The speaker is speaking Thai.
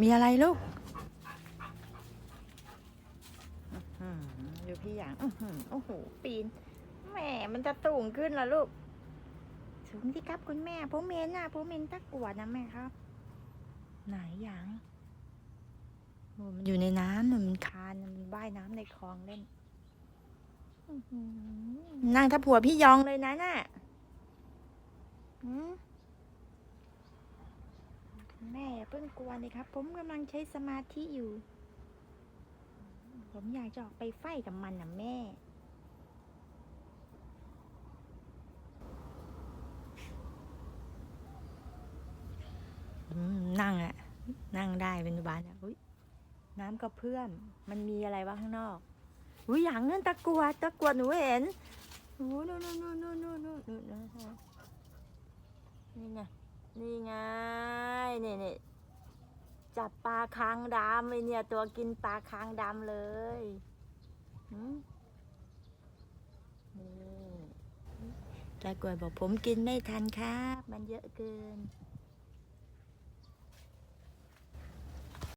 มีอะไรลูกอื้อหือดูพี่อย่างอื้อหือโอ้โห ปีนแหมมันจะสูงขึ้นเหรอลูก สูงที่ครับคุณแม่ผมเมนน่ะผมเมนตะกรวดนะแม่ครับ ไหนอย่างโอ้มันอยู่ในน้ำน่ะมันคานน่ะมันว่ายน้ำในคลองเล่นอื้อหือนั่งทับผัวพี่ยองเลยนะน่ะหืม แม่เพิ่งกลัวเลยครับ ผมกำลังใช้สมาธิอยู่ ผมอยากจะออกไปไฟกับมันนะแม่ นั่งอะนั่งได้เป็นบานอะอน้ำกระเพื่อม มันมีอะไรวะข้างนอกอุ้ยอย่างเงินตะกัวตะกัวหนูเห็นโอ้นู่นนู่นนู่นนู่นนู่นนู่นนี่ไงนี่ไง นี่ไงนี่นี่จับปลาคางดำไอเนี่ย ตัวกินปลาคางดำเลยหืมนี่ตากวยบอกผมกินไม่ทันครับ มันเยอะเกิน